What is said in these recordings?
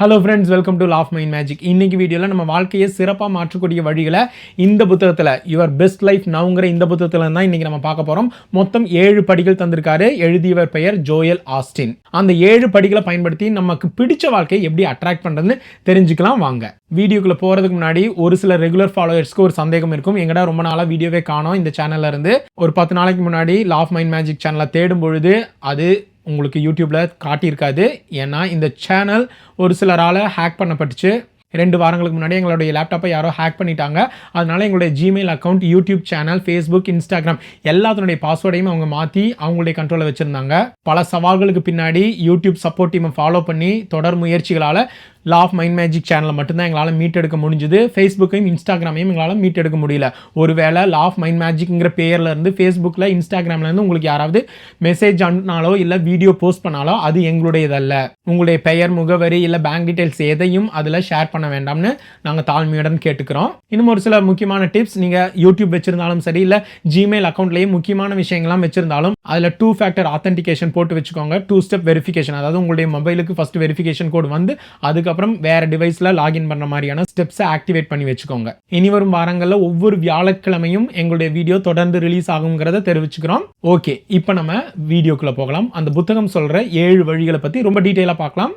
Hello friends welcome to Laugh Mind Magic இன்னைக்கு வீடியோவில் நம்ம வாழ்க்கையை சிறப்பாக மாற்றக்கூடிய வழிகளை இந்த புத்தகத்தில் யுவர் பெஸ்ட் லைஃப் நவுங்கிற இந்த புத்தகத்தில் தான் இன்றைக்கி நம்ம பார்க்க போகிறோம் மொத்தம் ஏழு படிகள் தந்திருக்காரு. எழுதியவர் பெயர் ஜோயல் ஆஸ்டின் அந்த ஏழு படிகளை பயன்படுத்தி நமக்கு பிடிச்ச வாழ்க்கையை எப்படி அட்ராக்ட் பண்ணுறதுன்னு தெரிஞ்சுக்கலாம் வாங்க. வீடியோக்குள்ளே போகிறதுக்கு முன்னாடி ஒரு சில ரெகுலர் ஃபாலோவர்ஸ்க்கு ஒரு சந்தேகம் இருக்கும். எங்கடா ரொம்ப நாளாக வீடியோவே காணோம் இந்த சேனல்லேருந்து ஒரு பத்து நாளைக்கு முன்னாடி லாஃப் மைண்ட் மேஜிக் சேனலை தேடும் பொழுது அது உங்களுக்கு யூடியூப்பில் காட்டியிருக்காது. ஏன்னா இந்த சேனல் ஒரு சிலரால் ஹேக் பண்ணப்பட்டுச்சு. ரெண்டு வாரங்களுக்கு முன்னாடி எங்களுடைய லேப்டாப்பை யாரோ ஹேக் பண்ணிட்டாங்க. அதனால் எங்களுடைய Gmail account YouTube channel Facebook Instagram எல்லாத்தினுடைய பாஸ்வேர்டையும் அவங்க மாற்றி அவங்களுடைய கண்ட்ரோலில் வச்சுருந்தாங்க. பல சவால்களுக்கு பின்னாடி யூடியூப் சப்போர்ட் டீமை ஃபாலோ பண்ணி தொடர் முயற்சிகளால் லா ஆஃப் மைண்ட் மேஜிக் சேனலை மட்டும்தான் எங்களால் மீட் எடுக்க முடிஞ்சுது. ஃபேஸ்புக்கையும் இன்ஸ்டாகிராமையும் எங்களால் மீட் எடுக்க முடியல. ஒருவேளை லா ஆஃப் மைண்ட் மேஜிக்ங்கிற பேர்லேருந்து ஃபேஸ்புக்கில் இன்ஸ்டாகிராம்லேருந்து உங்களுக்கு யாராவது மெசேஜ் அனுப்பினாலோ இல்லை வீடியோ போஸ்ட் பண்ணாலோ அது எங்களுடையதல்ல. உங்களுடைய பெயர் முகவரி இல்லை பேங்க் டீட்டெயில்ஸ் எதையும் அதில் ஷேர் பண்ண வேண்டாம்னு நாங்கள் தாழ்மையுடன் கேட்டுக்கிறோம். இன்னும் ஒரு சில முக்கியமான டிப்ஸ் நீங்கள் யூடியூப் வச்சுருந்தாலும் சரி இல்லை ஜிமெயில் அக்கௌண்ட்லேயே முக்கியமான விஷயங்கள்லாம் வச்சுருந்தாலும் அதில் டூ ஃபேக்டர் ஆத்தென்டிகேஷன் போட்டு வச்சுக்கோங்க. டூ ஸ்டெப் வெரிஃபிகேஷன் அதாவது உங்களுடைய மொபைலுக்கு ஃபஸ்ட்டு வெரிஃபிகேஷன் கோடு வந்து அதுக்கு அதுக்கப்புறம் வேற டிவைஸில் லாகின் பண்ணுற மாதிரியான ஸ்டெப்ஸை ஆக்டிவேட் பண்ணி வச்சுக்கோங்க. இனி வரும் வாரங்களில் ஒவ்வொரு வியாழக்கிழமையும் எங்களுடைய வீடியோ தொடர்ந்து ரிலீஸ் ஆகுங்கிறத தெரிவிச்சுக்கிறோம். ஓகே இப்போ நம்ம வீடியோக்குள்ளே போகலாம். அந்த புத்தகம் சொல்கிற ஏழு வழிகளை பற்றி ரொம்ப டீட்டெயிலாக பார்க்கலாம்.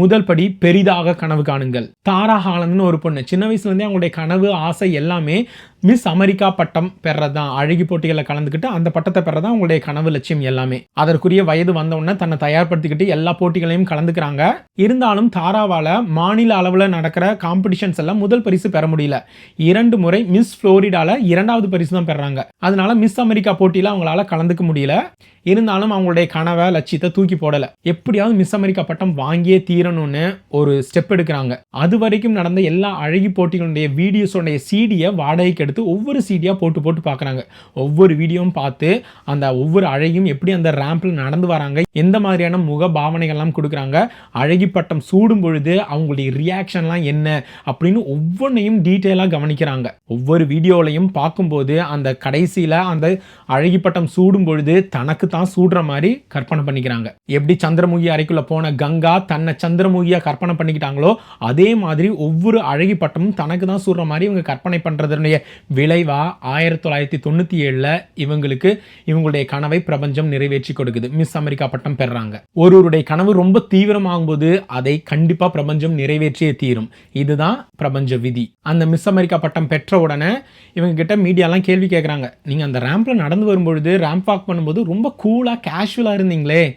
முதல் படி பெரிதாக கனவு காணுங்கள். தாரா ஹாலந்த்னு ஒரு பொண்ணு. சின்ன வயசுலேருந்தே அவங்களுடைய கனவு ஆசை எல்லாமே மிஸ் அமெரிக்கா பட்டம் பெறது தான் அழகி போட்டிகளில் கலந்துக்கிட்டு அந்த பட்டத்தை பெறது தான் அவங்களுடைய கனவு லட்சியம் எல்லாமே. அதற்குரிய வயது வந்தவுடனே தன்னை தயார்படுத்திக்கிட்டு எல்லா போட்டிகளையும் கலந்துக்கிறாங்க. இருந்தாலும் தாராவால் மாநில அளவில் நடக்கிற காம்படிஷன்ஸ் எல்லாம் முதல் பரிசு பெற முடியல. இரண்டு முறை மிஸ் ஃப்ளோரிடாவில் இரண்டாவது பரிசு தான் பெறாங்க. அதனால மிஸ் அமெரிக்கா போட்டியில் அவங்களால கலந்துக்க முடியல. இருந்தாலும் அவங்களுடைய கனவை லட்சியத்தை தூக்கி போடலை. எப்படியாவது மிஸ் அமெரிக்கா பட்டம் வாங்கியே தீரணும்னு ஒரு ஸ்டெப் எடுக்கிறாங்க. அது வரைக்கும் நடந்த எல்லா அழகி போட்டிகளுடைய வீடியோஸோடைய சீடியை வாடகைக்கு எடுத்து ஒவ்வொரு சீடியாக போட்டு போட்டு பார்க்குறாங்க ஒவ்வொரு வீடியோவும் பார்த்து அந்த ஒவ்வொரு அழகியும் எப்படி அந்த ரேம்பில் நடந்து வராங்க எந்த மாதிரியான முக பாவனைகள்லாம் கொடுக்குறாங்க அழகி பட்டம் சூடும் பொழுது அவங்களுடைய ரியாக்ஷன்லாம் என்ன அப்படின்னு ஒவ்வொன்றையும் டீட்டெயிலாக கவனிக்கிறாங்க. ஒவ்வொரு வீடியோலையும் பார்க்கும்போது அந்த கடைசியில் அந்த அழகி பட்டம் சூடும் பொழுது தனக்கு தான் சூடுற மாதிரி கற்பனை பண்ணிக்கிறாங்க. எப்படி சந்திரமுகி அறைக்குள்ளே போன கங்கா தன்னை சந்திரமுகியா கற்பனை பண்ணிக்கிட்டாங்களோ அதே மாதிரி ஒவ்வொரு அழகி பட்டமும் தனக்கு தான் சூடுற மாதிரி இவங்க கற்பனை பண்ணுறதுனுடைய விளைவாக ஆயிரத்தி தொள்ளாயிரத்தி தொண்ணூற்றி ஏழில் இவங்களுக்கு இவங்களுடைய கனவை பிரபஞ்சம் நிறைவேற்றி கொடுக்குது. மிஸ் அமெரிக்கா பட்டம் பெறாங்க. ஒருவருடைய கனவு ரொம்ப தீவிரமாகும் போது அதை கண்டிப்பாக பிரபஞ்சம் நிறைவேற்றியே தீரும். இதுதான் பிரபஞ்ச விதி. அந்த மிஸ் அமெரிக்கா பட்டம் பெற்ற உடனே இவங்க கிட்ட மீடியாலாம் கேள்வி கேட்குறாங்க நீங்கள் அந்த ரேம்பில் நடந்து வரும்பொழுது ரேம்ப் வாக் பண்ணும்போது ரொம்ப கூலாக கேஷுவலாக இருந்தீங்களே.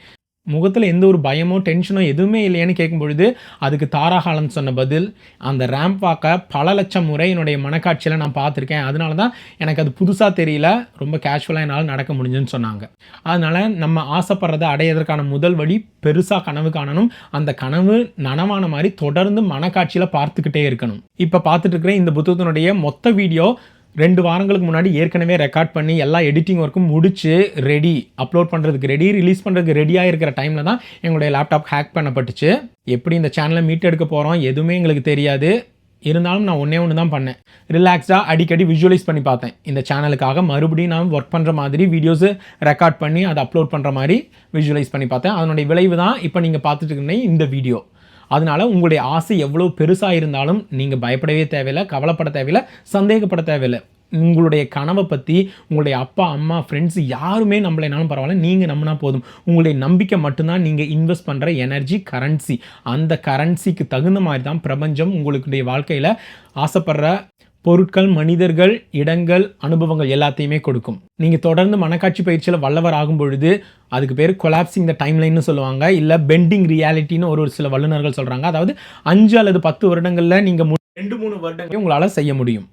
முகத்தில் எந்த ஒரு பயமோ டென்ஷனோ எதுவுமே இல்லையான்னு கேட்கும் பொழுது அதுக்கு தாராகாலன் சொன்ன பதில் அந்த ரேம்ப் வாக்கை பல லட்சம் முறை என்னுடைய மனக்காட்சியில் நான் பார்த்துருக்கேன். அதனால தான் எனக்கு அது புதுசாக தெரியல ரொம்ப கேஷுவலாக என்னால் நடக்க முடிஞ்சுன்னு சொன்னாங்க. அதனால் நம்ம ஆசைப்படுறதை அடையிறதுக்கான முதல் வழி பெருசாக கனவு காணணும். அந்த கனவு நனவான மாதிரி தொடர்ந்து மனக்காட்சியில் பார்த்துக்கிட்டே இருக்கணும். இப்போ பார்த்துட்டு இருக்கிற இந்த புத்தகத்தினுடைய மொத்த வீடியோ ரெண்டு வாரங்களுக்கு முன்னாடி ஏற்கனவே ரெக்கார்ட் பண்ணி எல்லா எடிட்டிங் ஒர்க்கும் முடிச்சு ரெடி அப்லோட் பண்ணுறதுக்கு ரெடி ரிலீஸ் பண்ணுறதுக்கு ரெடியாக இருக்கிற டைமில் தான் எங்களுடைய லேப்டாப் ஹேக் பண்ணப்பட்டுச்சு. எப்படி இந்த சேனலை மீட் எடுக்க போகிறோம் எதுவுமே எங்களுக்கு தெரியாது. இருந்தாலும் நான் ஒன்றே ஒன்று தான் பண்ணேன். ரிலாக்ஸாக அடிக்கடி விஷுவலைஸ் பண்ணி பார்த்தேன். இந்த சேனலுக்காக மறுபடியும் நான் ஒர்க் பண்ணுற மாதிரி வீடியோஸு ரெக்கார்ட் பண்ணி அதை அப்லோட் பண்ணுற மாதிரி விஷுவலைஸ் பண்ணி பார்த்தேன். அதனுடைய விளைவு தான் இப்போ நீங்கள் பார்த்துட்டு இந்த வீடியோ அதனால் உங்களுடைய ஆசை எவ்வளோ பெருசாக இருந்தாலும் நீங்கள் பயப்படவே தேவையில்லை கவலைப்பட தேவையில்லை சந்தேகப்பட தேவையில்லை. உங்களுடைய கனவை பற்றி உங்களுடைய அப்பா அம்மா ஃப்ரெண்ட்ஸ் யாருமே நம்மளைனாலும் பரவாயில்ல நீங்கள் நம்பினா போதும். உங்களுடைய நம்பிக்கை மட்டும்தான் நீங்கள் இன்வெஸ்ட் பண்ணுற எனர்ஜி கரன்சி அந்த கரன்சிக்கு தகுந்த மாதிரி தான் பிரபஞ்சம் உங்களுடைய வாழ்க்கையில் ஆசைப்படுற பொருட்கள் மனிதர்கள் இடங்கள் அனுபவங்கள் எல்லாத்தையுமே கொடுக்கும். நீங்கள் தொடர்ந்து மனக்காட்சி பயிற்சியில் வல்லவர் ஆகும் பொழுது அதுக்கு பேர் கொலாப்சிங் த டைம்லைன்னு சொல்லுவாங்க. இல்லை பெண்டிங் ரியாலிட்டின்னு ஒரு ஒரு சில வல்லுநர்கள் சொல்கிறாங்க அதாவது அஞ்சு அல்லது பத்து வருடங்களில் நீங்கள் ரெண்டு மூணு வருடங்களையும் உங்களால் செய்ய முடியும்.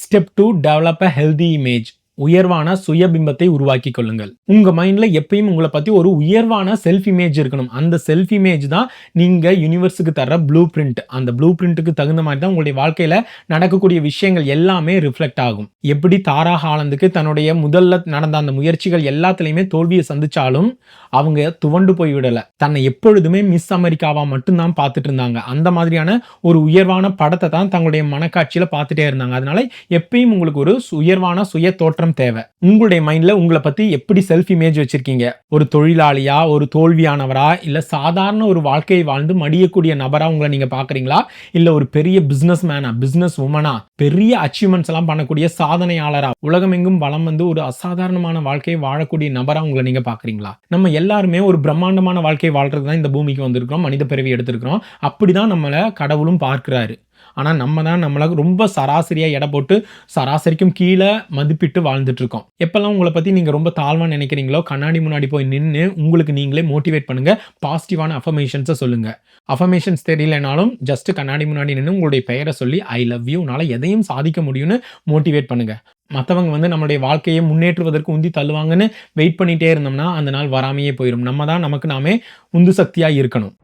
Step two develop a healthy image உயர்வான சுயபிம்பத்தை உருவாக்கி கொள்ளுங்கள். உங்க மைண்ட்ல எப்பயும் உங்களை பத்தி ஒரு உயர்வான செல்ஃப் இமேஜ் இருக்கணும். அந்த செல்ஃப் இமேஜ் தான் நீங்க யூனிவர்ஸுக்கு தர ப்ளூ பிரிண்ட் அந்த ப்ளூ பிரிண்ட்டுக்கு தகுந்த மாதிரி தான் உங்களுடைய வாழ்க்கையில நடக்கக்கூடிய விஷயங்கள் எல்லாமே ரிஃப்ளெக்ட் ஆகும். எப்படி தாரா ஹாலந்துக்கு தன்னுடைய முதல்ல நடந்த அந்த முயற்சிகள் எல்லாத்துலயுமே தோல்வியை சந்திச்சாலும் அவங்க துவண்டு போய் விடல. தன்னை எப்பொழுதுமே மிஸ் அமெரிக்காவா மட்டும்தான் பார்த்துட்டு இருந்தாங்க. அந்த மாதிரியான ஒரு உயர்வான படத்தை தான் தங்களுடைய மனக்காட்சியில பார்த்துட்டே இருந்தாங்க. அதனால எப்பயும் உங்களுக்கு ஒரு உயர்வான சுய தோற்றம் தேவை. உங்களுடைய மைண்ட்ல உங்களை பத்தி எப்படி செல்ஃப் இமேஜ் வச்சிருக்கீங்க? ஒரு தொழிலாளியா ஒரு தோல்வியானவரா இல்ல சாதாரண ஒரு வாழ்க்கையை வாழ்ந்து மடியக்கூடிய நபரா உங்களை நீங்க பாக்குறீங்களா? இல்ல ஒரு பெரிய பிசினஸ் மேனா பிசினஸ் உமனா பெரிய அச்சீவ்மெண்ட்ஸ் எல்லாம் பண்ணக்கூடிய சாதனையாளரா உலகமெங்கும் வளம் வந்து ஒரு அசாதாரணமான வாழ்க்கையை வாழக்கூடிய நபரா உங்களை நீங்க பாக்குறீங்களா? நம்ம எல்லாருமே ஒரு பிரம்மாண்டமான வாழ்க்கையை வாழ்றது தான் இந்த பூமிக்கு வந்திருக்கிறோம் மனித பிறவி எடுத்திருக்கிறோம். அப்படிதான் நம்மளை கடவுளும் பார்க்கிறாரு. ஆனால் நம்ம தான் நம்மளை ரொம்ப சராசரியாக எடை போட்டு சராசரிக்கும் கீழே மதிப்பிட்டு வாழ்ந்துட்டுருக்கோம். எப்போல்லாம் உங்களை பற்றி நீங்கள் ரொம்ப தாழ்வாக நினைக்கிறீங்களோ கண்ணாடி முன்னாடி போய் நின்று உங்களுக்கு நீங்களே மோட்டிவேட் பண்ணுங்கள் பாசிட்டிவான அஃபர்மேஷன்ஸை சொல்லுங்கள் அஃபர்மேஷன்ஸ் தெரியலனாலும் ஜஸ்ட் கண்ணாடி முன்னாடி நின்று உங்களுடைய பெயரை சொல்லி ஐ லவ் யூ எதையும் சாதிக்க முடியும்னு மோட்டிவேட் பண்ணுங்கள் மற்றவங்க வந்து நம்மளுடைய வாழ்க்கையை முன்னேற்றுவதற்கு உந்தி தள்ளுவாங்கன்னு வெயிட் பண்ணிகிட்டே இருந்தோம்னா அந்த நாள் வராமையே போயிடும் நம்ம தான் நமக்கு நாமே உந்து சக்தியாக இருக்கணும்.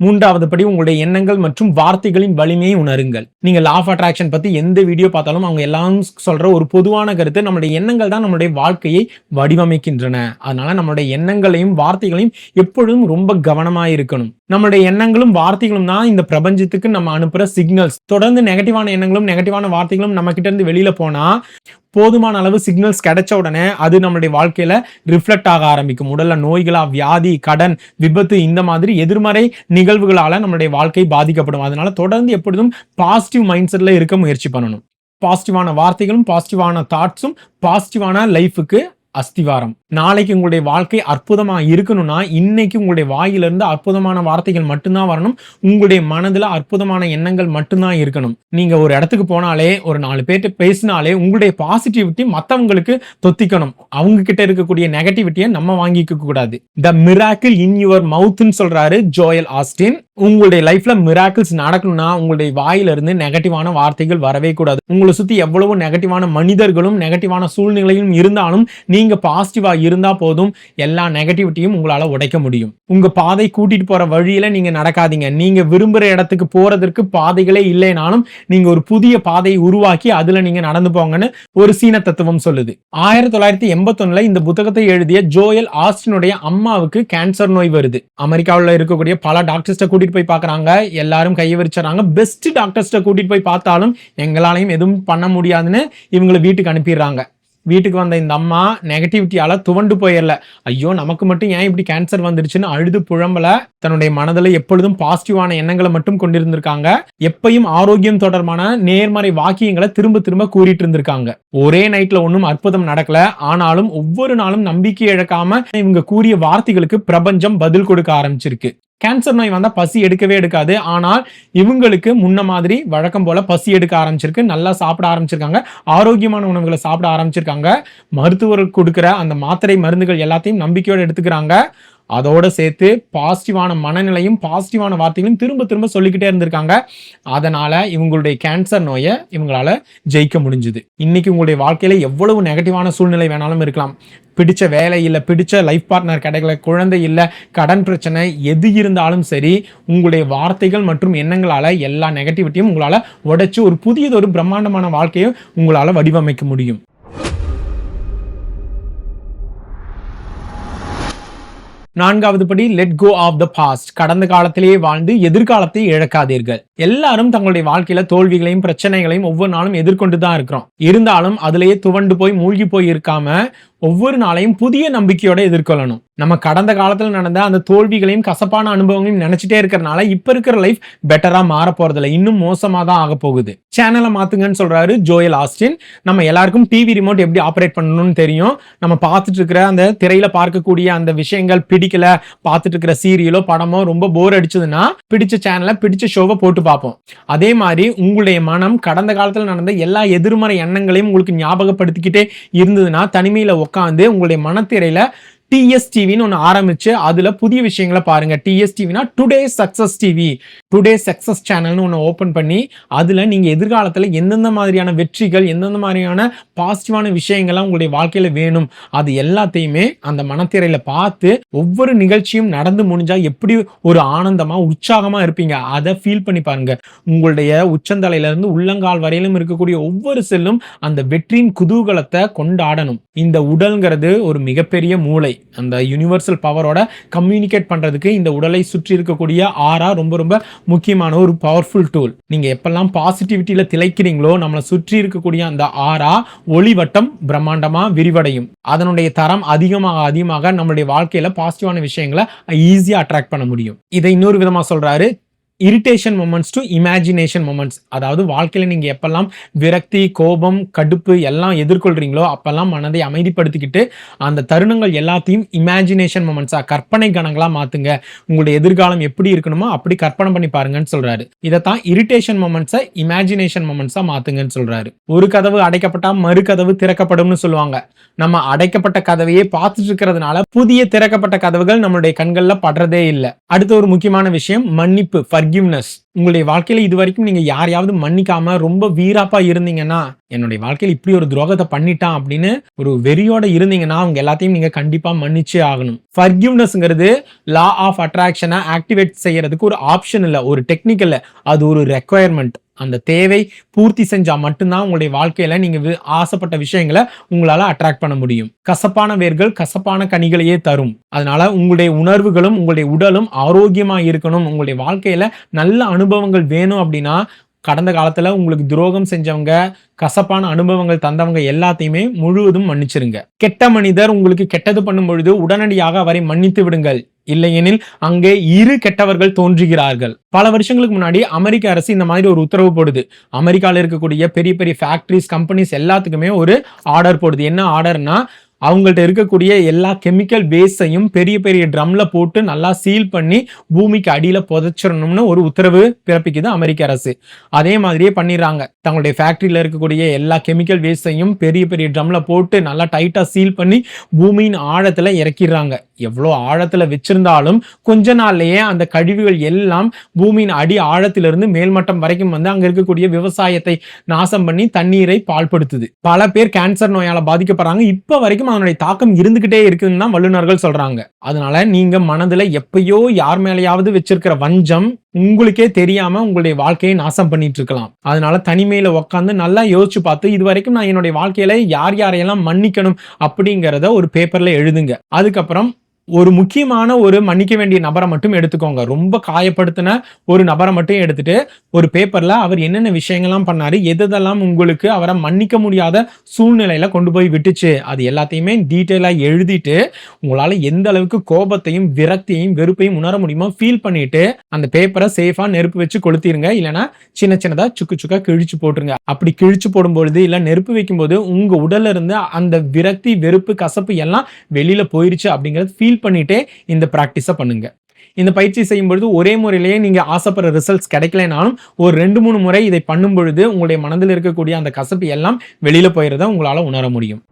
மூன்றாவது படி உங்களுடைய எண்ணங்கள் மற்றும் வார்த்தைகளின் வலிமையை உணருங்கள். நீங்க லா ஆஃப் அட்ராக்ஷன் பத்தி எந்த வீடியோ பார்த்தாலும் அவங்க எல்லாம் சொல்ற ஒரு பொதுவான கருத்து நம்மளுடைய எண்ணங்கள் தான் நம்மளுடைய வாழ்க்கையை வடிவமைக்கின்றன. அதனால நம்மளுடைய எண்ணங்களையும் வார்த்தைகளையும் எப்பொழுதும் ரொம்ப கவனமா இருக்கணும். நம்மளுடைய எண்ணங்களும் வார்த்தைகளும் தான் இந்த பிரபஞ்சத்துக்கு நம்ம அனுப்புற சிக்னல்ஸ் தொடர்ந்து நெகட்டிவான எண்ணங்களும் நெகட்டிவான வார்த்தைகளும் நம்ம கிட்ட இருந்து வெளியில போனா போதுமான அளவு சிக்னல்ஸ் கிடைச்ச உடனே அது நம்மளுடைய வாழ்க்கையில ரிஃப்ளெக்ட் ஆக ஆரம்பிக்கும். உடல்ல நோய்களா வியாதி கடன் விபத்து இந்த மாதிரி எதிர்மறை நிகழ்வுகளால நம்மளுடைய வாழ்க்கை பாதிக்கப்படும். அதனால தொடர்ந்து எப்பொழுதும் பாசிட்டிவ் மைண்ட் செட்ல இருக்க முயற்சி பண்ணணும். பாசிட்டிவான வார்த்தைகளும் பாசிட்டிவான தாட்ஸும் பாசிட்டிவான லைஃபுக்கு அஸ்திவாரம். நாளைக்கு உங்களுடைய வாழ்க்கை அற்புதமா இருக்கணும்னா இன்னைக்கு உங்களுடைய வாயிலிருந்து அற்புதமான வார்த்தைகள் மட்டும்தான் வரணும். உங்களுடைய மனதுல அற்புதமான எண்ணங்கள் மட்டும்தான் இருக்கணும். நீங்க ஒரு இடத்துக்கு போனாலே ஒரு நாலு பேர்ட்ட பேசினாலே உங்களுடைய பாசிட்டிவிட்டி மத்தவங்களுக்கு தொத்திக்கணும். அவங்க கிட்ட இருக்கக்கூடிய நெகட்டிவிட்டியை நம்ம வாங்கிக்க கூடாது. த மிராக்கிள் இன் யுவர் மவுத்னு சொல்றாரு ஜோயல் ஆஸ்டின் உங்களுடைய லைஃப்ல மிராக்கிள்ஸ் நடக்கணும்னா உங்களுடைய வாயில இருந்து நெகட்டிவான வார்த்தைகள் வரவே கூடாது. உங்களை சுத்தி எவ்வளவு நெகட்டிவான மனிதர்களும் நெகட்டிவான சூழ்நிலையும் இருந்தாலும் நீங்க பாசிட்டிவா இருந்தால் போதும் எல்லா நெகட்டிவிட்டியும் உங்களால் உடைக்க முடியும். உங்கள் பாதை கூட்டிகிட்டு போகிற வழியில் நீங்கள் நடக்காதீங்க. நீங்கள் விரும்புகிற இடத்துக்கு போகிறதற்கு பாதைகளே இல்லைனாலும் நீங்கள் ஒரு புதிய பாதையை உருவாக்கி அதில் நீங்கள் நடந்து போங்கன்னு ஒரு சீன தத்துவம் சொல்லுது. ஆயிரத்தி தொள்ளாயிரத்தி எண்பத்தொன்னில் இந்த புத்தகத்தை எழுதிய ஜோயல் ஆஸ்டினுடைய அம்மாவுக்கு கேன்சர் நோய் வருது. அமெரிக்காவில் இருக்கக்கூடிய பல டாக்டர்ஸ்ட்டை கூட்டிகிட்டு போய் பார்க்குறாங்க எல்லாரும் கையை விரிச்சுறாங்க பெஸ்ட் டாக்டர்ஸ்ட்டை கூட்டிகிட்டு போய் பார்த்தாலும் எங்களாலையும் எதுவும் பண்ண முடியாதுன்னு இவங்களை வீட்டுக்கு அனுப்பிடுறாங்க. வீட்டுக்கு வந்த இந்த அம்மா நெகட்டிவிட்டியால துவண்டு போயிடல. ஐயோ நமக்கு மட்டும் ஏன் இப்படி கேன்சர் வந்துருச்சுன்னு அழுது புழம்பல தன்னுடைய மனதில் எப்பொழுதும் பாசிட்டிவான எண்ணங்களை மட்டும் கொண்டிருந்திருக்காங்க. எப்பையும் ஆரோக்கியம் தொடர்பான நேர்மறை வாக்கியங்களை திரும்ப திரும்ப கூறிட்டு இருந்திருக்காங்க. ஒரே நைட்ல ஒன்றும் அற்புதம் நடக்கல. ஆனாலும் ஒவ்வொரு நாளும் நம்பிக்கை இழக்காம இவங்க கூறிய வார்த்தைகளுக்கு பிரபஞ்சம் பதில் கொடுக்க ஆரம்பிச்சிருக்கு. கேன்சர் நோய் வந்தால் பசி எடுக்கவே எடுக்காது. ஆனால் இவங்களுக்கு முன்ன மாதிரி வழக்கம் போல் பசி எடுக்க ஆரம்பிச்சிருக்கு. நல்லா சாப்பிட ஆரம்பிச்சிருக்காங்க. ஆரோக்கியமான உணவுகளை சாப்பிட ஆரம்பிச்சிருக்காங்க. மருத்துவர்கள் கொடுக்குற அந்த மாத்திரை மருந்துகள் எல்லாத்தையும் நம்பிக்கையோடு எடுத்துக்கிறாங்க. அதோடு சேர்த்து பாசிட்டிவான மனநிலையும் பாசிட்டிவான வார்த்தைகளையும் திரும்ப திரும்ப சொல்லிக்கிட்டே இருந்திருக்காங்க. அதனால் இவங்களுடைய கேன்சர் நோயை இவங்களால் ஜெயிக்க முடிஞ்சுது. இன்னைக்கு உங்களுடைய வாழ்க்கையில் எவ்வளவு நெகட்டிவான சூழ்நிலை வேணாலும் இருக்கலாம். பிடிச்ச வேலை இல்லை பிடிச்ச லைஃப் பார்ட்னர் கிடைக்கல குழந்தை இல்லை கடன் பிரச்சனை எது இருந்தாலும் சரி உங்களுடைய வார்த்தைகள் மற்றும் எண்ணங்களால் எல்லா நெகட்டிவிட்டியும் உங்களால் உடைச்சி ஒரு புதியதொரு பிரம்மாண்டமான வாழ்க்கையை உங்களால் வடிவமைக்க முடியும். நான்காவது படி let go of the past கடந்த காலத்திலேயே வாழ்ந்து எதிர்காலத்தை இழக்காதீர்கள். எல்லாரும் தங்களுடைய வாழ்க்கையில தோல்விகளையும் பிரச்சனைகளையும் ஒவ்வொரு நாளும் எதிர்கொண்டு தான் இருக்கிறோம். இருந்தாலும் அதுலயே துவண்டு போய் மூழ்கி போய் இருக்காம ஒவ்வொரு நாளையும் புதிய நம்பிக்கையோட எதிர்கொள்ளணும். நம்ம கடந்த காலத்தில் நடந்த அந்த தோல்விகளையும் கசப்பான அனுபவங்களையும் நினைச்சிட்டே இருக்கிறனால இப்ப இருக்கிற லைஃப் பெட்டரா மாற போறதில்ல. இன்னும் மோசமா தான் ஆக போகுது. சேனலை மாத்துங்கன்னு சொல்றாரு ஜோயல் ஆஸ்டின் நம்ம எல்லாருக்கும் டிவி ரிமோட் எப்படி ஆப்ரேட் பண்ணணும்னு தெரியும். நம்ம பார்த்துட்டு இருக்கிற அந்த திரையில பார்க்கக்கூடிய அந்த விஷயங்கள் பிடிக்கல பார்த்துட்டு இருக்கிற சீரியலோ படமோ ரொம்ப போர் அடிச்சதுன்னா பிடிச்ச சேனலை பிடிச்ச ஷோவை போட்டு பார்ப்போம். அதே மாதிரி உங்களுடைய மனம் கடந்த காலத்தில் நடந்த எல்லா எதிர்மறை எண்ணங்களையும் உங்களுக்கு ஞாபகப்படுத்திக்கிட்டே இருந்ததுன்னா தனிமையில உட்காந்து உங்களுடைய மனத்திரையில டிஎஸ் டிவின்னு ஒன்று ஆரம்பிச்சு அதில் புதிய விஷயங்களை பாருங்க. டிஎஸ்டிவினா today success TV today success சேனல்னு ஒன்று ஓப்பன் பண்ணி அதுல நீங்க எதிர்காலத்துல எந்தெந்த மாதிரியான வெற்றிகள் எந்தெந்த மாதிரியான பாசிட்டிவான விஷயங்கள்லாம் உங்களுடைய வாழ்க்கையில வேணும். அது எல்லாத்தையுமே அந்த மனத்திரையில் பார்த்து ஒவ்வொரு நிகழ்ச்சியும் நடந்து முடிஞ்சால் எப்படி ஒரு ஆனந்தமா உற்சாகமா இருப்பீங்க? அதை ஃபீல் பண்ணி பாருங்க. உங்களுடைய உச்சந்தலையிலேருந்து உள்ளங்கால் வரையிலும் இருக்கக்கூடிய ஒவ்வொரு செல்லும் அந்த வெற்றியின் குதூகலத்தை கொண்டாடணும். இந்த உடல்ங்கிறது ஒரு மிகப்பெரிய மூளை. அந்த யுனிவர்சல் பவரோட கம்யூனிகேட் பண்ணுறதுக்கு இந்த உடலை சுற்றி இருக்கக்கூடிய ஆறா ரொம்ப ரொம்ப முக்கியமான ஒரு பவர்ஃபுல் டூல் நீங்கள் எப்பெல்லாம் பாசிட்டிவிட்டியில் திளைக்கிறீங்களோ நம்மளை சுற்றி இருக்கக்கூடிய அந்த ஆறா ஒளிவட்டம் பிரம்மாண்டமாக விரிவடையும். அதனுடைய தரம் அதிகமாக அதிகமாக நம்மளுடைய வாழ்க்கையில் பாசிட்டிவான விஷயங்களை ஈஸியாக அட்ராக்ட் பண்ண முடியும். இதை இன்னொரு விதமாக சொல்கிறாரு irritation moments to imagination moments அதாவது வாழ்க்கையில் நீங்கள் எப்பெல்லாம் விரக்தி கோபம் கடுப்பு எல்லாம் எதிர்கொள்கிறீங்களோ அப்பெல்லாம் மனதை அமைதிப்படுத்திக்கிட்டு அந்த தருணங்கள் எல்லாத்தையும் இமேஜினேஷன் மொமெண்ட்ஸாக கற்பனை கணங்களாக மாற்றுங்க உங்களுடைய எதிர்காலம் எப்படி இருக்கணுமோ அப்படி கற்பனை பண்ணி பாருங்கன்னு சொல்றாரு. இதைத்தான் இரிட்டேஷன் மொமெண்ட்ஸை இமேஜினேஷன் மொமெண்ட்ஸாக மாற்றுங்கன்னு சொல்கிறாரு ஒரு கதவு அடைக்கப்பட்டால் மறு கதவு திறக்கப்படும்னு சொல்லுவாங்க. நம்ம அடைக்கப்பட்ட கதவையே பார்த்துட்டு இருக்கிறதுனால புதிய திறக்கப்பட்ட கதவுகள் நம்மளுடைய கண்களில் படுறதே இல்லை. அடுத்த ஒரு முக்கியமான விஷயம் மன்னிப்பு forgiveness உங்களுடைய வாழ்க்கையில இது வரைக்கும் நீங்க யாரையாவது மன்னிக்காம ரொம்ப வீராப்பா இருந்தீங்கன்னா என்னுடைய வாழ்க்கையில் இப்படி ஒரு துரோகத்தை பண்ணிட்டான் அப்படின்னு ஒரு வெறியோட இருந்தீங்கன்னா அவங்க எல்லாத்தையும் நீங்க கண்டிப்பா மன்னிச்சே ஆகணும். ஃபர்கிவ்னஸ்ங்கிறது லா ஆஃப் அட்ராக்ஷனை ஆக்டிவேட் செய்யறதுக்கு ஒரு ஆப்ஷன் இல்லை ஒரு டெக்னிக்கல் அது ஒரு ரெக்குவயர்மெண்ட் அந்த தேவை பூர்த்தி செஞ்சா மட்டும்தான் உங்களுடைய வாழ்க்கையில நீங்க ஆசைப்பட்ட விஷயங்களை உங்களால அட்ராக்ட் பண்ண முடியும். கசப்பான வேர்கள் கசப்பான கனிகளையே தரும். அதனால உங்களுடைய உணர்வுகளும் உங்களுடைய உடலும் ஆரோக்கியமா இருக்கணும். உங்களுடைய வாழ்க்கையில நல்ல அனுபவங்கள் வேணும் அப்படின்னா கடந்த காலத்தில் உங்களுக்கு துரோகம் செஞ்சவங்க கசப்பான அனுபவங்கள் தந்தவங்க எல்லாத்தையுமே முழுவதும் மன்னிச்சிருங்க. கெட்ட மனிதர் உங்களுக்கு கெட்டது பண்ணும் பொழுது உடனடியாக அவரை மன்னித்து விடுங்கள். இல்லையெனில் அங்கே இரு கெட்டவர்கள் தோன்றுகிறார்கள். பல வருஷங்களுக்கு முன்னாடி அமெரிக்க அரசு இந்த மாதிரி ஒரு உத்தரவு போடுது. அமெரிக்காவில் இருக்கக்கூடிய பெரிய பெரிய ஃபேக்டரிஸ் கம்பெனிஸ் எல்லாத்துக்குமே ஒரு ஆர்டர் போடுது. என்ன ஆர்டர்னா அவங்கள்ட்ட இருக்கக்கூடிய எல்லா கெமிக்கல் வேஸ்டையும் பெரிய பெரிய ட்ரம்ல போட்டு நல்லா சீல் பண்ணி பூமிக்கு அடியில் புதைச்சிடணும்னு ஒரு உத்தரவு பிறப்பிக்குது அமெரிக்க அரசு. அதே மாதிரியே பண்ணிடுறாங்க. தங்களுடைய ஃபேக்ட்ரியில் இருக்கக்கூடிய எல்லா கெமிக்கல் வேஸ்டையும் பெரிய பெரிய ட்ரம்ல போட்டு நல்லா டைட்டாக சீல் பண்ணி பூமியின் ஆழத்தில் இறக்கிடுறாங்க. எவ்வளோ ஆழத்தில் வச்சிருந்தாலும் கொஞ்ச நாள்லையே அந்த கழிவுகள் எல்லாம் பூமியின் அடி ஆழத்திலிருந்து மேல்மட்டம் வரைக்கும் வந்து அங்கே இருக்கக்கூடிய விவசாயத்தை நாசம் பண்ணி தண்ணீரை பால்படுத்துது. பல பேர் கேன்சர் நோயால் பாதிக்கப்படுறாங்க. இப்போ வரைக்கும் அதனுடைய தாக்கம் இருந்துகிட்டே இருக்குன்னு தான் வல்லுநர்கள் சொல்றாங்க. அதனால நீங்க மனதுல எப்பயோ யார் மேலேயாவது வச்சிருக்கிற வஞ்சம் உங்களுக்கே தெரியாம உங்களுடைய வாழ்க்கையை நாசம் பண்ணிட்டு இருக்கலாம். அதனால தனிமையில உட்காந்து நல்லா யோசிச்சு பார்த்து இது வரைக்கும் நான் என்னுடைய வாழ்க்கையில யார் யாரையெல்லாம் மன்னிக்கணும் அப்படிங்கிறத ஒரு பேப்பர்ல எழுதுங்க. அதுக்கப்புறம் ஒரு முக்கியமான ஒரு மன்னிக்க வேண்டிய நபரை மட்டும் எடுத்துக்கோங்க. ரொம்ப காயப்படுத்தின ஒரு நபரை மட்டும் எடுத்துட்டு ஒரு பேப்பர்ல அவர் என்னென்ன விஷயங்கள்லாம் பண்ணாரு எதெல்லாம் உங்களுக்கு அவரை மன்னிக்க முடியாத சூழ்நிலையில கொண்டு போய் விட்டுச்சு அது எல்லாத்தையுமே டீட்டெயிலா எழுதிட்டு உங்களால எந்த அளவுக்கு கோபத்தையும் விரக்தியையும் வெறுப்பையும் உணர முடியுமோ ஃபீல் பண்ணிட்டு அந்த பேப்பரை சேஃபா நெருப்பு வச்சு கொளுத்திருங்க. இல்லைன்னா சின்ன சின்னதா சுக்கு சுக்கா கிழிச்சு போட்டுருங்க. அப்படி கிழிச்சு போடும்பொழுது இல்லை நெருப்பு வைக்கும்போது உங்க உடல்ல இருந்து அந்த விரக்தி வெறுப்பு கசப்பு எல்லாம் வெளியில போயிருச்சு அப்படிங்கறது ஃபீல் பண்ணிட்டே இந்த ப்ராக்டிஸை பண்ணுங்க. இந்த பயிற்சி செய்யும் பொழுது ஒரே முறையிலேயே நீங்க ஆசைப்படுற ரிசல்ட்ஸ் கிடைக்கலனாலும் ஒரு ரெண்டு மூணு முறை இதை பண்ணும் பொழுது உங்களுடைய மனதில் இருக்கக்கூடிய அந்த கசப்பு எல்லாம் வெளியில போயிறத உங்களால உணர முடியும்.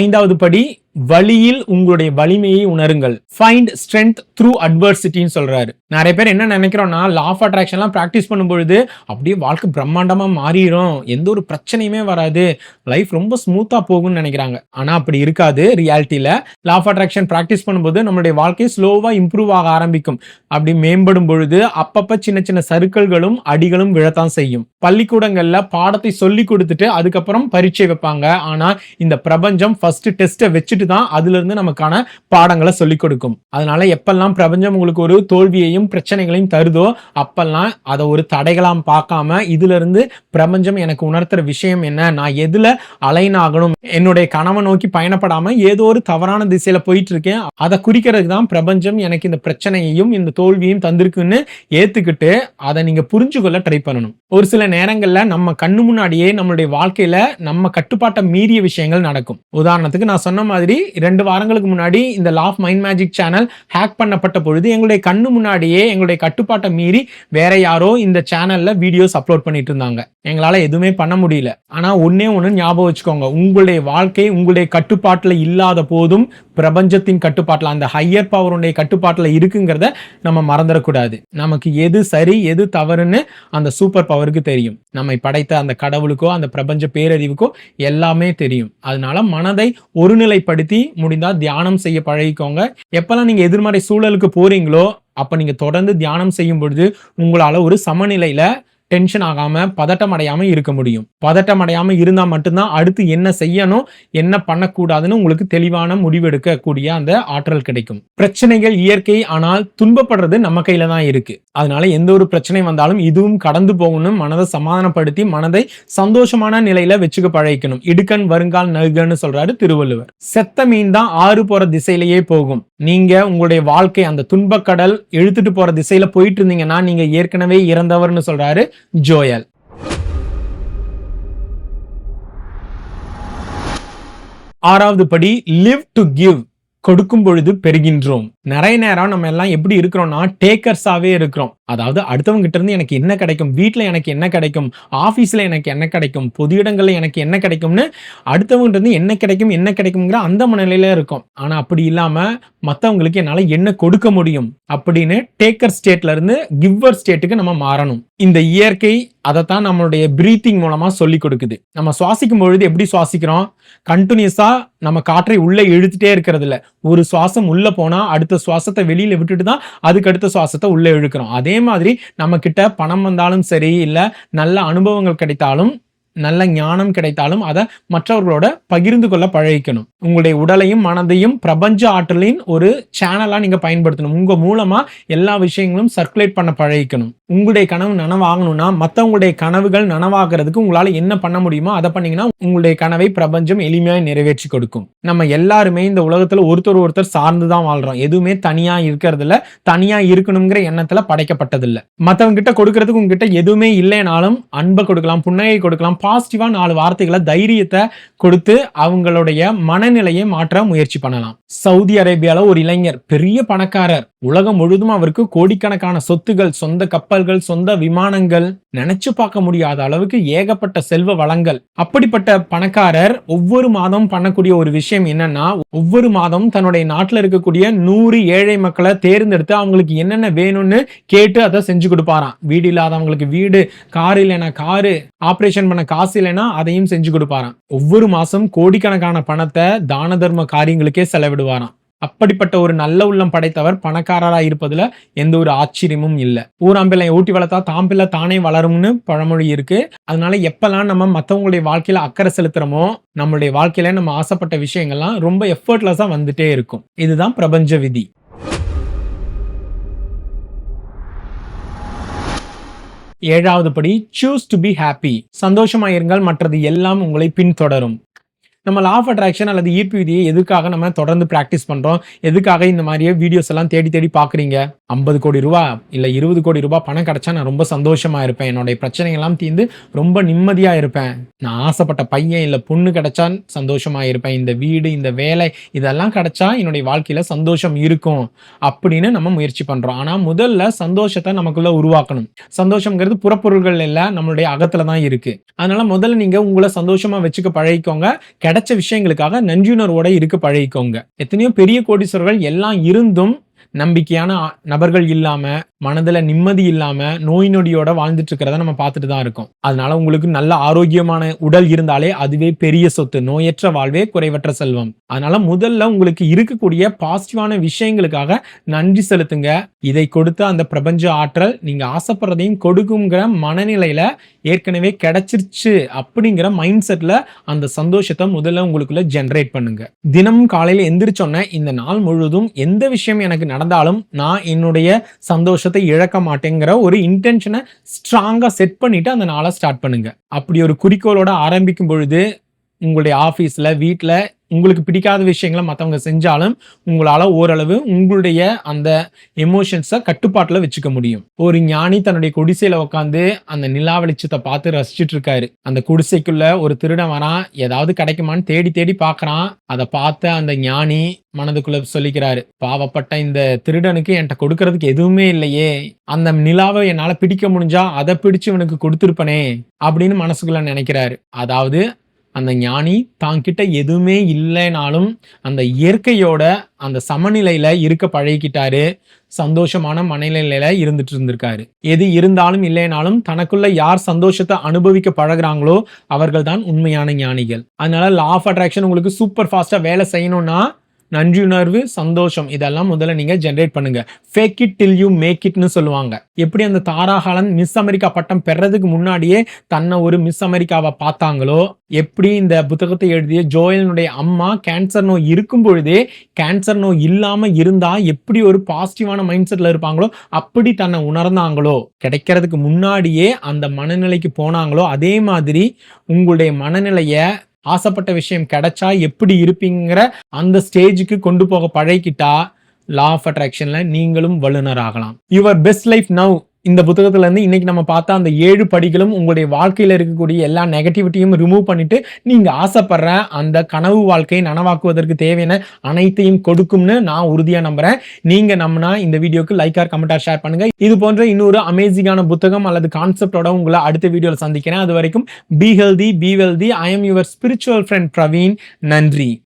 ஐந்தாவது படி வழியில் உங்களுடைய வலிமையை உணருங்கள். ஃபைண்ட் ஸ்ட்ரென்த் த்ரூ அட்வர்சிட்டின்னு சொல்றாரு. நிறைய பேர் என்ன நினைக்கிறோம்னா லா ஆஃப் அட்ராக்ஷன்லாம் ப்ராக்டிஸ் பண்ணும்பொழுது அப்படியே வாழ்க்கை பிரம்மாண்டமா மாறிடும் எந்த ஒரு பிரச்சனையுமே வராது. லைஃப் ரொம்ப ஸ்மூத்தா போகும்னு நினைக்கிறாங்க. ஆனா அப்படி இருக்காது. ரியாலிட்டியில லா ஆஃப் அட்ராக்ஷன் ப்ராக்டிஸ் பண்ணும்போது நம்மளுடைய வாழ்க்கை ஸ்லோவா இம்ப்ரூவ் ஆக ஆரம்பிக்கும். அப்படி மேம்படும் பொழுது அப்பப்ப சின்ன சின்ன சறுக்கல்களும் அடிகளும் விழத்தான் செய்யும். பள்ளிக்கூடங்கள்ல பாடத்தை சொல்லி கொடுத்துட்டு அதுக்கப்புறம் பரீட்சை வைப்பாங்க. ஆனா இந்த பிரபஞ்சம் ஃபர்ஸ்ட் டெஸ்ட்டை வச்சுட்டு தான் அதுல இருந்து நமக்கான பாடங்களை சொல்லி கொடுக்கும். அதனால எப்பெல்லாம் பிரபஞ்சம் உங்களுக்கு ஒரு தோல்வியையும் பிரச்சனைகளையும் தருதோ அப்பெல்லாம் அதை ஒரு தடைகளாம் பார்க்காம இதுல இருந்து பிரபஞ்சம் எனக்கு உணர்த்துற விஷயம் என்ன? நான் எதுல அலைன் ஆகணும்? என்னுடைய கனவை நோக்கி பயணப்படாம ஏதோ ஒரு தவறான திசையில போயிட்டு இருக்கேன் அதை குறிக்கிறதுக்கு தான் பிரபஞ்சம் எனக்கு இந்த பிரச்சனையையும் இந்த தோல்வியையும் தந்திருக்குன்னு ஏத்துக்கிட்டு அதை நீங்க புரிஞ்சுக்கொள்ள ட்ரை பண்ணணும். ஒரு சில நேரங்கள்ல நம்ம கண்ணு முன்னாடியே நம்மளுடைய வாழ்க்கையில நம்ம கட்டுப்பாட்டை மீறிய விஷயங்கள் நடக்கும். உதாரணத்துக்கு நான் சொன்ன மாதிரி முன்னாடி ரெண்டு வாரங்களுக்கு முன்னாடி இந்த Laugh Mind Magic channel hack பண்ணப்பட்ட பொழுது எங்களுடைய கண்ணு முன்னாடியே எங்களுடைய கட்டுப்பாட்டை மீறி வேற யாரோ இந்த சேனல்ல வீடியோஸ் அப்லோட் பண்ணிட்டு இருந்தாங்க. எங்களால எதுவுமே பண்ண முடியல. ஆனா ஒன்னே ஒன்று ஞாபகம் வச்சுக்கோங்க. உங்களுடைய வாழ்க்கை உங்களுடைய கட்டுப்பாட்டுல இல்லாத போதும் பிரபஞ்சத்தின் கட்டுப்பாட்டில் அந்த ஹையர் பவருடைய கட்டுப்பாட்டில் இருக்குங்கிறத நம்ம மறந்துடக்கூடாது நமக்கு எது சரி எது தவறுன்னு அந்த சூப்பர் பவருக்கு தெரியும். நம்மை படைத்த அந்த கடவுளுக்கோ அந்த பிரபஞ்ச பேரறிவுக்கோ எல்லாமே தெரியும். அதனால மனதை ஒருநிலைப்படுத்தி முடிந்தால் தியானம் செய்ய பழகிக்கோங்க. எப்பெல்லாம் நீங்கள் எதிர்மறை சூழலுக்கு போறீங்களோ அப்போ நீங்கள் தொடர்ந்து தியானம் செய்யும் பொழுது உங்களால் ஒரு சமநிலையில் டென்ஷன் ஆகாம பதட்டம் அடையாம இருக்க முடியும். பதட்டம் அடையாம இருந்தா மட்டும்தான் அடுத்து என்ன செய்யணும் என்ன பண்ணக்கூடாதுன்னு உங்களுக்கு தெளிவான முடிவெடுக்கக்கூடிய அந்த ஆற்றல் கிடைக்கும். பிரச்சனைகள் இயற்கை ஆனால் துன்பப்படுறது நம்ம கையில தான் இருக்கு. அதனால எந்த ஒரு பிரச்சனை வந்தாலும் இதுவும் கடந்து போகணும். மனதை சமாதானப்படுத்தி மனதை சந்தோஷமான நிலையில வச்சுக்க பழகிக்கணும். இடுக்கண் வருங்கால் நல்கன்னு சொல்றாரு திருவள்ளுவர். செத்த மீன் தான் ஆறு போற திசையிலேயே போகும். நீங்க உங்களுடைய வாழ்க்கை அந்த துன்பக்கடல் இழுத்துட்டு போற திசையில போயிட்டு இருந்தீங்கன்னா நீங்க ஏற்கனவே இறந்தவர்னு சொல்றாரு ஜோயல். ஆறாவது படி லிவ் டு கிவ் கொடுக்கும் பொழுது பெறுகின்றோம். நிறைய நேரம் நம்ம எல்லாம் எப்படி இருக்கிறோம்னா டேக்கர்ஸாவே இருக்கிறோம். அதாவது அடுத்தவங்க கிட்ட இருந்து எனக்கு என்ன கிடைக்கும்? வீட்டில் எனக்கு என்ன கிடைக்கும்? ஆஃபீஸில் எனக்கு என்ன கிடைக்கும்? பொது இடங்களில் எனக்கு என்ன கிடைக்கும்னு அடுத்தவங்க இருந்து என்ன கிடைக்கும் என்ன கிடைக்குங்கிற அந்த மனநிலையில இருக்கும். ஆனால் அப்படி இல்லாமல் மற்றவங்களுக்கு என்னால் என்ன கொடுக்க முடியும்? அப்படின்னு டேக்கர் ஸ்டேட்ல இருந்து கிவ்வர் ஸ்டேட்டுக்கு நம்ம மாறணும். இந்த இயற்கை அதைத்தான் நம்மளுடைய பிரீத்திங் மூலமாக சொல்லி கொடுக்குது. நம்ம சுவாசிக்கும் பொழுது எப்படி சுவாசிக்கிறோம்? கண்டினியூஸாக நம்ம காற்றை உள்ளே இழுத்துட்டே இருக்கிறது ஒரு சுவாசம் உள்ளே போனால் அடுத்த சுவாசத்தை வெளியில் விட்டுட்டு தான் அதுக்கு அடுத்த சுவாசத்தை உள்ளே இழுக்கிறோம். அதே மாதிரி நம்ம கிட்ட பணம் வந்தாலும் சரி இல்லை நல்ல அனுபவங்கள் கிடைத்தாலும் நல்ல ஞானம் கிடைத்தாலும் அதை மற்றவர்களோட பகிர்ந்து கொள்ள பழகிக்கணும். உங்களுடைய உடலையும் மனதையும் பிரபஞ்ச ஆற்றலின் ஒரு சேனலா நீங்க பயன்படுத்தணும். உங்க மூலமா எல்லா விஷயங்களும் சர்க்குலேட் பண்ண பழகிக்கணும். உங்களுடைய கனவு நனவாகணும்னா மற்றவங்களுடைய கனவுகள் நனவாகிறதுக்கு உங்களால என்ன பண்ண முடியுமோ அதை பண்ணீங்கன்னா உங்களுடைய கனவை பிரபஞ்சம் எளிமையாக நிறைவேற்றி கொடுக்கும். நம்ம எல்லாருமே இந்த உலகத்துல ஒருத்தர் ஒருத்தர் சார்ந்து தான் வாழ்றோம். எதுவுமே தனியா இருக்கிறதுல தனியாக தனியா இருக்கணுங்கிற எண்ணத்துல படைக்கப்பட்டதில்ல. மற்றவங்க கிட்ட கொடுக்கறதுக்கு உங்ககிட்ட எதுவுமே இல்லைனாலும் அன்பை கொடுக்கலாம் புன்னகை கொடுக்கலாம் பாசிட்டிவா நாலு வார்த்தைகளை தைரியத்தை கொடுத்து அவங்களுடைய மனநிலையை மாற்ற முயற்சி பண்ணலாம். சவுதி அரேபியால ஒரு இளைஞர் பெரிய பணக்காரர். உலகம் முழுதும் அவருக்கு கோடிக்கணக்கான சொத்துகள் சொந்த கப்பல்கள் சொந்த விமானங்கள் நினைச்சு பார்க்க முடியாத அளவுக்கு ஏகப்பட்ட செல்வ வளங்கள். அப்படிப்பட்ட பணக்காரர் ஒவ்வொரு மாதம் பண்ணக்கூடிய ஒரு விஷயம் என்னன்னா ஒவ்வொரு மாதம் தன்னுடைய நாட்டில் இருக்கக்கூடிய நூறு ஏழை மக்களை தேர்ந்தெடுத்து அவங்களுக்கு என்னென்ன வேணும்னு கேட்டு அதை செஞ்சு கொடுப்பாராம். வீடு இல்லாதவங்களுக்கு வீடு கார் இல்லைன்னா காரு ஆபரேஷன் பண்ண காசு இல்லைன்னா அதையும் செஞ்சு கொடுப்பாராம். ஒவ்வொரு மாசம் கோடிக்கணக்கான பணத்தை தான தர்ம காரியங்களுக்கே செலவிடுவாராம். அப்படிப்பட்ட ஒரு நல்ல உள்ளம் படைத்தவர் பணக்காரராக இருப்பதுல எந்த ஒரு ஆச்சரியமும் இல்லை. ஊராம்பிள்ளை ஊட்டி வளர்த்தா தாம்பிள்ளை தானே வளரும்னு பழமொழி இருக்கு. அதனால எப்பெல்லாம் நம்ம மற்றவங்களுடைய வாழ்க்கையில அக்கறை செலுத்துறோமோ நம்மளுடைய வாழ்க்கையில நம்ம ஆசைப்பட்ட விஷயங்கள்லாம் ரொம்ப எஃபர்ட்லெஸ்ஸாக வந்துட்டே இருக்கும். இதுதான் பிரபஞ்ச விதி. ஏழாவது படி சூஸ் டு பி ஹாப்பி சந்தோஷமாயிருங்கள் மற்றது எல்லாம் உங்களை பின்தொடரும். நம்ம லா ஆஃப் அட்ராக்ஷன் அல்லது ஈர்ப்பு விதியை எதுக்காக நம்ம தொடர்ந்து ப்ராக்டிஸ் பண்ணுறோம் எதுக்காக இந்த மாதிரியே வீடியோஸ் எல்லாம் தேடி தேடி பார்க்குறீங்க? ஐம்பது கோடி ரூபா இல்லை இருபது கோடி ரூபா பணம் கிடைச்சா நான் ரொம்ப சந்தோஷமா இருப்பேன். என்னுடைய பிரச்சனைகள்லாம் தீர்ந்து ரொம்ப நிம்மதியாக இருப்பேன். நான் ஆசைப்பட்ட பையன் இல்லை பொண்ணு கிடைச்சா சந்தோஷமா இருப்பேன். இந்த வீடு இந்த வேலை இதெல்லாம் கிடைச்சா என்னுடைய வாழ்க்கையில் சந்தோஷம் இருக்கும் அப்படின்னு நம்ம முயற்சி பண்ணுறோம் ஆனால் முதல்ல சந்தோஷத்தை நமக்குள்ளே உருவாக்கணும். சந்தோஷங்கிறது புறப்பொருள்கள் இல்லை நம்மளுடைய அகத்துல தான் இருக்குது அதனால் முதல்ல நீங்கள் உங்களை சந்தோஷமாக வச்சுக்க பழகிக்கோங்க. கிடைச்ச விஷயங்களுக்காக நன்றியுணர்வோட இருக்க பழகிக்கோங்க. எத்தனையோ பெரிய கோடீஸ்வரர்கள் எல்லாம் இருந்தும் நம்பிக்கையான நபர்கள் இல்லாம மனதுல நிம்மதி இல்லாம நோய் நொடியோட வாழ்ந்துட்டு இருக்கிறத நம்ம பார்த்துட்டு தான் இருக்கோம். அதனால உங்களுக்கு நல்ல ஆரோக்கியமான உடல் இருந்தாலே அதுவே பெரிய சொத்து. நோயற்ற வாழ்வே குறைவற்ற செல்வம். அதனால முதல்ல உங்களுக்கு இருக்கக்கூடிய பாசிட்டிவான விஷயங்களுக்காக நன்றி செலுத்துங்க. இதை கொடுத்த அந்த பிரபஞ்ச ஆற்றல் நீங்க ஆசைப்படுறதையும் கொடுக்குங்கிற மனநிலையில ஏற்கனவே கிடைச்சிருச்சு அப்படிங்கிற மைண்ட் செட்ல அந்த சந்தோஷத்தை முதல்ல உங்களுக்குள்ள ஜென்ரேட் பண்ணுங்க. தினமும் காலையில எந்திரிச்சோன்ன இந்த நாள் முழுவதும் எந்த விஷயம் எனக்கு நடந்தாலும் நான் என்னுடைய சந்தோஷத்தை இழக்க மாட்டேங்கிற ஒரு இன்டென்ஷனை ஸ்ட்ராங்கா செட் பண்ணிட்டு அந்த நாளை ஸ்டார்ட் பண்ணுங்க. அப்படி ஒரு குறிக்கோளோட ஆரம்பிக்கும் பொழுது உங்களுடைய ஆஃபீஸில் வீட்டில் உங்களுக்கு பிடிக்காத விஷயங்களை மற்றவங்க செஞ்சாலும் உங்களால் ஓரளவு உங்களுடைய அந்த எமோஷன்ஸை கட்டுப்பாட்டில் வச்சுக்க முடியும். ஒரு ஞானி தன்னுடைய குடிசையில் உட்காந்து அந்த நிலா வெளிச்சத்தை பார்த்து ரசிச்சுட்டு இருக்காரு. அந்த குடிசைக்குள்ள ஒரு திருடன் வரான் ஏதாவது கிடைக்குமான்னு தேடி தேடி பார்க்குறான். அதை பார்த்த அந்த ஞானி மனதுக்குள்ள சொல்லிக்கிறாரு பாவப்பட்ட இந்த திருடனுக்கு என்கிட்ட கொடுக்கறதுக்கு எதுவுமே இல்லையே. அந்த நிலாவை என்னால் பிடிக்க முடிஞ்சா அதை பிடிச்சு இவனுக்கு கொடுத்துருப்பனே அப்படின்னு மனசுக்குள்ள நினைக்கிறாரு. அதாவது அந்த ஞானி தான் கிட்ட எதுவுமே இல்லைனாலும் அந்த இயற்கையோட அந்த சமநிலையில இருக்க பழகிக்கிட்டாரு. சந்தோஷமான மனநிலையில இருந்துட்டு இருந்திருக்காரு. எது இருந்தாலும் இல்லைனாலும் தனக்குள்ள யார் சந்தோஷத்தை அனுபவிக்க பழகுறாங்களோ அவர்கள் தான் உண்மையான ஞானிகள். அதனால லா ஆஃப் அட்ராக்ஷன் உங்களுக்கு சூப்பர் ஃபாஸ்டா வேலை செய்யணும்னா நன்றியுணர்வு சந்தோஷம் இதெல்லாம் முதல்ல நீங்க ஜென்ரேட் பண்ணுங்க. Fake it till you make இட்னு சொல்லுவாங்க. எப்படி அந்த தாராகாலன் மிஸ் அமெரிக்கா பட்டம் பெறதுக்கு முன்னாடியே தன்னை ஒரு மிஸ் அமெரிக்காவை பார்த்தாங்களோ எப்படி இந்த புத்தகத்தை எழுதிய ஜோயலினுடைய அம்மா கேன்சர் நோய் இருக்கும் பொழுதே கேன்சர் நோய் இல்லாம இருந்தா எப்படி ஒரு பாசிட்டிவான மைண்ட் செட்ல இருப்பாங்களோ அப்படி தன்னை உணர்ந்தாங்களோ கிடைக்கிறதுக்கு முன்னாடியே அந்த மனநிலைக்கு போனாங்களோ அதே மாதிரி உங்களுடைய மனநிலையை ஆசைப்பட்ட விஷயம் கிடைச்சா எப்படி இருப்பீங்கிற அந்த ஸ்டேஜுக்கு கொண்டு போக பழகிக்கிட்டா லா ஆஃப் அட்ராக்ஷன்ல நீங்களும் வல்லுனர் ஆகலாம் யுவர் பெஸ்ட் லைஃப் நவ் இந்த புத்தகத்துல இருந்து இன்னைக்கு நம்ம பார்த்தா அந்த ஏழு படிகளும் உங்களுடைய வாழ்க்கையில இருக்கக்கூடிய எல்லா நெகட்டிவிட்டியும் ரிமூவ் பண்ணிட்டு நீங்க ஆசைப்படுற அந்த கனவு வாழ்க்கையை நனவாக்குவதற்கு தேவையான அனைத்தையும் கொடுக்கும்னு நான் உறுதியா நம்புறேன். நீங்க நம்மனா இந்த வீடியோக்கு லைக் ஆர் கமெண்டா ஷேர் பண்ணுங்க. இது போன்ற இன்னொரு அமேசிங்கான புத்தகம் அல்லது கான்செப்டோட உங்களை அடுத்த வீடியோவில் சந்திக்கிறேன். அது வரைக்கும் be healthy be wealthy I am your spiritual friend Praveen நன்றி.